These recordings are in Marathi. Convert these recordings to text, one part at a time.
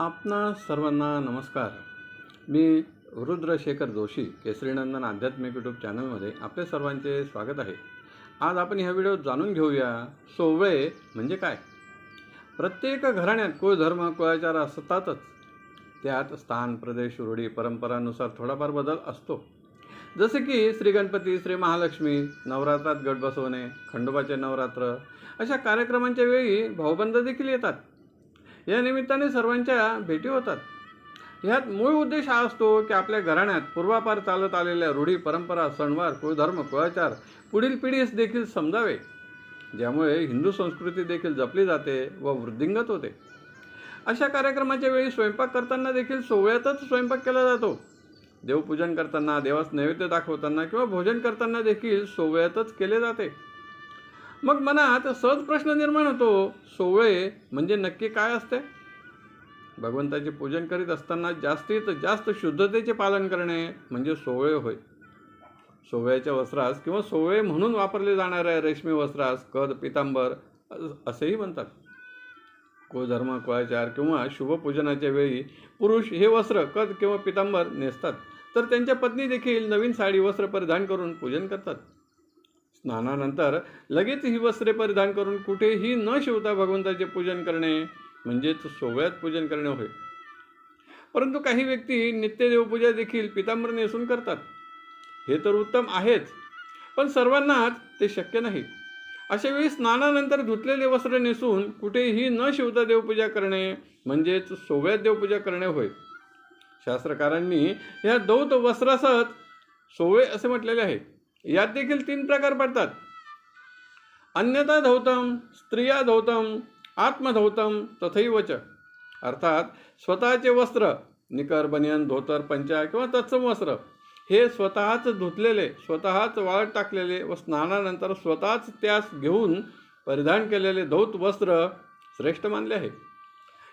आपणा सर्वांना नमस्कार. मी रुद्रशेखर जोशी केसरीनंदन आध्यात्मिक यूट्यूब चॅनलमध्ये आपले सर्वांचे स्वागत आहे. आज आपण ह्या व्हिडिओ जाणून घेऊया सोवळे म्हणजे काय? प्रत्येक घराण्यात कुळ धर्म कुळाचार असतातच. त्यात स्थान प्रदेश रूढी परंपरानुसार थोडाफार बदल असतो. जसे की श्री गणपती श्री महालक्ष्मी नवरात्रात गट बसवणे खंडोबाचे नवरात्र अशा कार्यक्रमांच्या वेळी भाऊबंद देखील येतात. या निमित्ताने सर्वांच्या भेटी होतात. ह्यात मूळ उद्देश हा असतो की आपल्या घराण्यात पूर्वापार चालत आलेल्या रूढी परंपरा सणवार कुळधर्म कुळाचार पुढील पिढीस देखील समजावे. ज्यामुळे हिंदू संस्कृती देखील जपली जाते व वृद्धिंगत होते. अशा कार्यक्रमाच्या वेळी स्वयंपाक करताना देखील सोहळ्यातच स्वयंपाक केला जातो. देवपूजन करताना देवास नैवेद्य दाखवताना किंवा भोजन करताना देखील सोहळ्यातच केले जाते. मग मनात सहज प्रश्न निर्माण होतो सोवळे म्हणजे नक्की काय असते? भगवंताचे पूजन करीत असताना जास्तीत जास्त शुद्धतेचे पालन करणे म्हणजे सोवळे होय. सोवळ्याच्या वस्त्रास किंवा सोवळे म्हणून वापरले जाणाऱ्या रेशमी वस्त्रास कद पितांबर असेही म्हणतात. कुळधर्म कुळाचार किंवा शुभपूजनाच्या वेळी पुरुष हे वस्त्र कद किंवा पितांबर नेसतात. तर त्यांच्या पत्नी देखील नवीन साडी वस्त्र परिधान करून पूजन करतात. स्नानानंतर लगेच ही वस्त्रे परिधान करून कुठेही न शिवता भगवंताचे पूजन करणे म्हणजेच सोवळ्यात पूजन करणे होय. परंतु काही व्यक्ती नित्यदेवपूजा देखील पितांबर नेसून करतात. हे तर उत्तम आहेच पण सर्वांनाच ते शक्य नाही. अशा वेळी स्नानानंतर धुतलेले वस्त्र नेसून कुठेही न शिवता देवपूजा करणे म्हणजेच सोव्यात देवपूजा करणे होय. शास्त्रकारांनी ह्या दौत वस्त्रासह सोवळे असे म्हटलेले आहे. यात देखील तीन प्रकार पडतात. अन्यथा धौतम स्त्रिया धौतम आत्मधौतम तथैवच अर्थात स्वतःचे वस्त्र निकर बनियन धोतर पंचा किंवा तत्सम वस्त्र हे स्वतःच धुतलेले स्वतःच वाळत टाकलेले व स्नानानंतर स्वतःच त्यास घेऊन परिधान केलेले धौत वस्त्र श्रेष्ठ मानले आहे.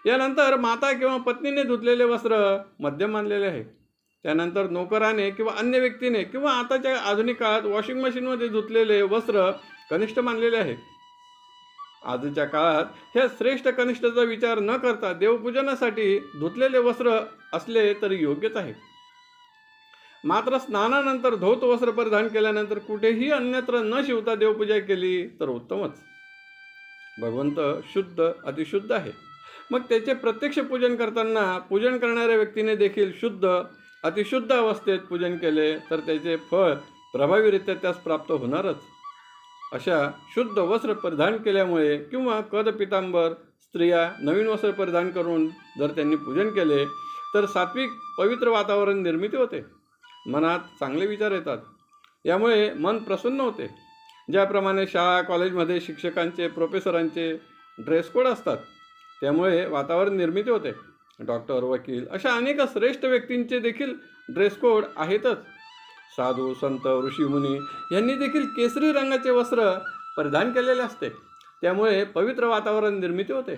यानंतर माता किंवा पत्नीने धुतलेले वस्त्र मध्यम मानलेले आहे. त्यानंतर नोकराने किंवा अन्य व्यक्तीने किंवा आताच्या आधुनिक काळात वॉशिंग मशीनमध्ये धुतलेले वस्त्र कनिष्ठ मानलेले आहे. आजच्या काळात ह्या श्रेष्ठ कनिष्ठचा विचार न करता देवपूजनासाठी धुतलेले वस्त्र असले तरी योग्यच आहे. मात्र स्नानानंतर धोत वस्त्र परिधान केल्यानंतर कुठेही अन्यत्र न शिवता देवपूजा केली तर उत्तमच. भगवंत शुद्ध अतिशुद्ध आहे. मग त्याचे प्रत्यक्ष पूजन करताना पूजन करणाऱ्या व्यक्तीने देखील शुद्ध अतिशुद्ध अवस्थेत पूजन केले तर त्याचे फळ प्रभावीरित्या त्यास प्राप्त होणारच. अशा शुद्ध वस्त्र परिधान केल्यामुळे किंवा कद पितांबर स्त्रिया नवीन वस्त्र परिधान करून जर त्यांनी पूजन केले तर सात्विक पवित्र वातावरण निर्मिती होते. मनात चांगले विचार येतात. यामुळे मन प्रसन्न होते. ज्याप्रमाणे शाळा कॉलेजमध्ये शिक्षकांचे प्रोफेसरांचे ड्रेस कोड असतात. त्यामुळे वातावरण निर्मिती होते. डॉक्टर वकील अशा अनेक श्रेष्ठ व्यक्तींचे देखील ड्रेस कोड आहेतच. साधू संत ऋषीमुनी यांनी देखील केसरी रंगाचे वस्त्र परिधान केलेले असते. त्यामुळे पवित्र वातावरण निर्मिती होते.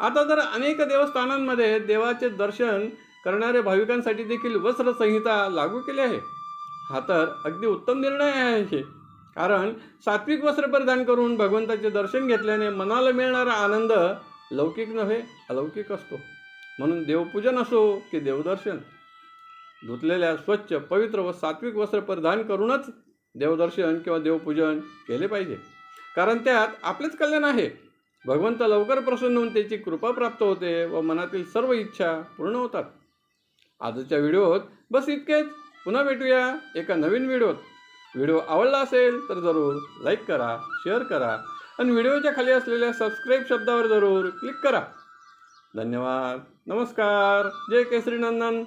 आता तर अनेक देवस्थानांमध्ये देवाचे दर्शन करणाऱ्या भाविकांसाठी देखील वस्त्रसंहिता लागू केली आहे. हा तर अगदी उत्तम निर्णय आहे कारण सात्विक वस्त्र परिधान करून भगवंताचे दर्शन घेतल्याने मनाला मिळणारा आनंद लौकिक नव्हे अलौकिक असतो. म्हणून देवपूजन असो की देवदर्शन. धुतलेल्या स्वच्छ पवित्र व सात्विक वस्त्र परिधान करूनच देवदर्शन किंवा देवपूजन केले पाहिजे. कारण त्यात आपलेच कल्याण आहे. भगवंत लवकर प्रसन्न होऊन त्याची कृपा प्राप्त होते व मनातील सर्व इच्छा पूर्ण होतात. आजच्या व्हिडिओत बस इतकेच. पुन्हा भेटूया एका नवीन व्हिडिओत. व्हिडिओ आवडला असेल तर जरूर लाईक करा शेअर करा आणि व्हिडिओच्या खाली असलेल्या सबस्क्राईब शब्दावर जरूर क्लिक करा. धन्यवाद. नमस्कार. जय केसरी नंदन.